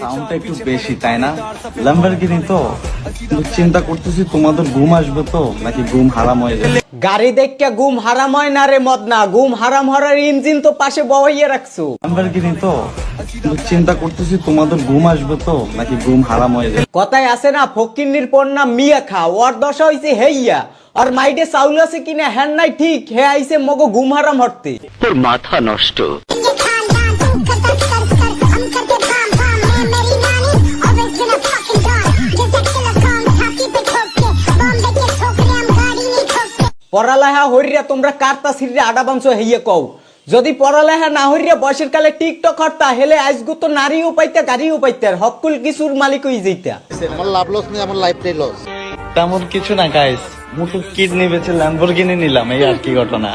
সাউন্ডটা একটু বেশি তাই না? ল্যাম্বরগিনি তো। কিন্তু চিন্তা করতেছি তোমাদের ঘুম আসবে তো নাকি ঘুম হারাম হয়ে যাবে? গাড়ি দেখে গুম হারাম হয় না রে মদনা গুম হারাম হওয়ার ইঞ্জিন তো পাশে বহাইয়ে রাখছো। ল্যাম্বরগিনি তো। কিন্তু চিন্তা করতেছি তোমাদের ঘুম আসবে তো নাকি ঘুম হারাম হয়ে যাবে? কথায় আছে না ফকিন্নির পন্না মিয়া খা ওর দশা হইছে হেইয়া। আর মাইডে চাউল আছে কিনা হ্যান নাই ঠিক হে আইছে মগো ঘুম হারাম হরতে। তোর মাথা নষ্ট। পড়ালেখা হইরা তোমরা কারতা সিরিয়া আডা বাংশ হইয়ে কও। যদি পড়ালেখা না হইরা বয়সের কালে টিকটক হরতা হেলে আজগু তো নারীও পাইতা গাড়িও পাইতা হকুল কিছুর মালিক হই যেতা আমার লাভ লস নেই আমার লাইফটাই লস তেমন কিছু না গাইস মুটু কিডনি বেচে ল্যাম্বরগিনি নিলাম এই আর কি ঘটনা।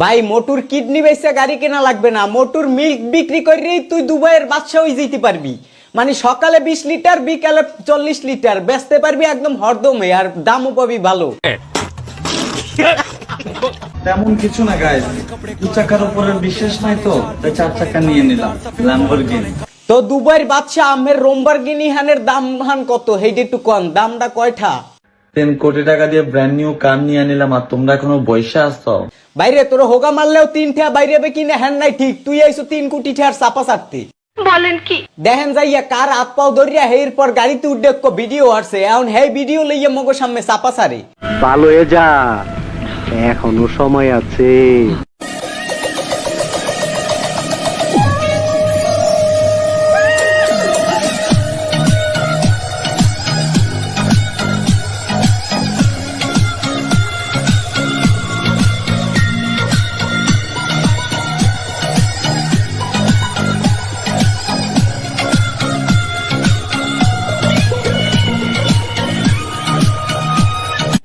ভাই মোটুর কিডনি বেচে গাড়ি কেনা লাগবে না মোটুর মিল্ক বিক্রি করেই তুই দুবাইয়ের বাদশা হয়ে যেতে পারবি। মানে সকালে বিশ লিটার বিকালে চল্লিশ লিটার। বেচতে পারবি একদম হরদমে আর দামও পাবি ভালো। তেমন কিছু না গাইস দু চাকার উপরে বিশ্বাস নাই তো তাই চার চাকা নিয়ে নিলাম ল্যাম্বরগিনি তো দুবাইয়ের বাদশা আমের রোমবার গিনি হানের দাম হান কত? হেইডে একটু কন দামটা কয়টা? তিন কোটি টাকা দিয়ে ব্র্যান্ড নিউ কার নিয়ে নিলাম আর তোমরা এখনও বৈশা আসছো বাইরে তোর হোগা মারলেও তিন ঠেয়া বাইরে হবে কিনা হ্যান নাই ঠিক তুই আইসো তিন কোটি ঠেয়ার চাপা চাটতে বলেন কি? দেখেন যাইয়া কার হাত পাও ধরিয়া হের পর গাড়িতে উঠে ভিডিও আসছে এখন হে ভিডিও লইয়া মগো সামনে চাপা সারে ভালো হয়ে যা এখনও সময় আছে।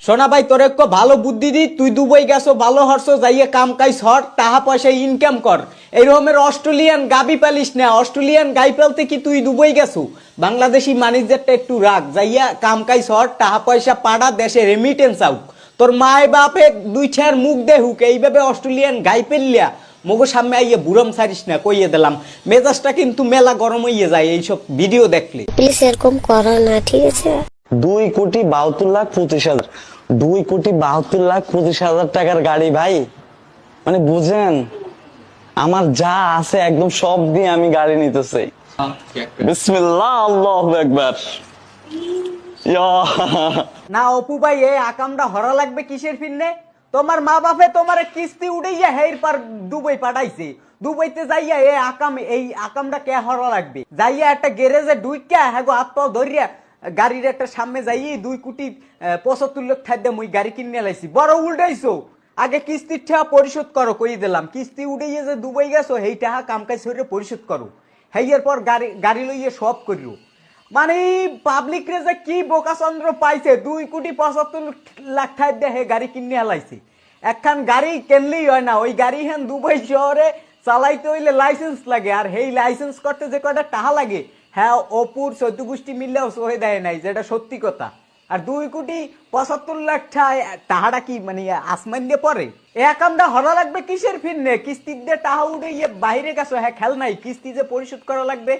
সোনা ভাই, তোর একটু ভালো বুদ্ধি দি, তুই দুবাই গেছো, ভালো হরছো, যাইয়া কাম কাজ হর টাকা পয়সা ইনকাম কর। এইরকমের অস্ট্রেলিয়ান গাবি পালিস না, অস্ট্রেলিয়ান গাই পালতে কি তুই দুবাই গেছো? বাংলাদেশি মানিজারটা একটু রাখ যাইয়া কাম কাজ হর টাকা পয়সা পাড়া, দেশে রেমিটেন্স আউক। তোর মায় বাপে দুই ছার মুখ দেহুক, এইভাবে অস্ট্রেলিয়ান গাই পেললিয়া মগো সামনে আইয়ে বুড়ম ছাড়িস না, কইয়ে দিলাম। মেজাজটা কিন্তু মেলা গরম হইয়ে যায়, এইসব ভিডিও দেখলে। প্লিজ এরকম করো না, ঠিক আছে? দুই কোটি বাহাত্তর লাখ পঁচিশ হাজার। দুই কোটি বাহাত্তর লাখ পঁচিশ হাজার টাকার গাড়ি ভাই। মানে বুঝেন, আমার যা আছে একদম সব দিয়ে আমি গাড়ি নিতে চাই বিসমিল্লাহ, আল্লাহ একবার না অপু ভাই, এই আকামটা হরা লাগবে কিসের ফিরনে? তোমার মা বাপে তোমার কিস্তি উড়াইয়া হের পার দুবাই পাঠাইছে। দুবাইতে যাইয়া এই আকাম এই আকামটা কে হরা লাগবে? যাইয়া একটা গ্যারেজে ডুইকা হ্যাঁ গো হাত পাও ধরিয়া গাড়ির একটা সামনে যাইয়ে দুই কোটি পঁচাত্তর লক্ষ খাদ্য মুই গাড়ি কিনে লাইছি। বড় উল্টাইছো। আগে কিস্তির টাকা পরিশোধ করো, কই দিলাম। কিস্তি উড়াইয়া যে দুবাই গেছো, সেই কাম কাজ করে পরিশোধ করো। হেইয়ের পর গাড়ি গাড়ি লইয়ে সব করিও। মানে পাবলিক রে যে কি বোকাচন্দ্র পাইছে, দুই কোটি পঁচাত্তর লাখ টাকা দিয়ে হে গাড়ি কিনে আলাইছে একখান গাড়ি কিনলেই হয় না, ওই গাড়ি হেন দুবাই শহরে চালাইতে হইলে লাইসেন্স লাগে, আর সেই লাইসেন্স করতে যে কয়টা টাকা লাগে হ্যাঁ অপুর চোদ্দ গোষ্ঠী মিললেও সহে দেয় নাই, যেটা সত্যি কথা। আর দুই কোটি পঁচাত্তর লাখ টাকা তাহারা কি মানে আসমান দিয়ে পরে এক হরা লাগবে কিসের ফিরনে? কিস্তির দিয়ে টাহা উঠে ইয়ে বাইরে গেছো। হ্যাঁ খেল নাই, কিস্তি যে পরিশোধ করা লাগবে?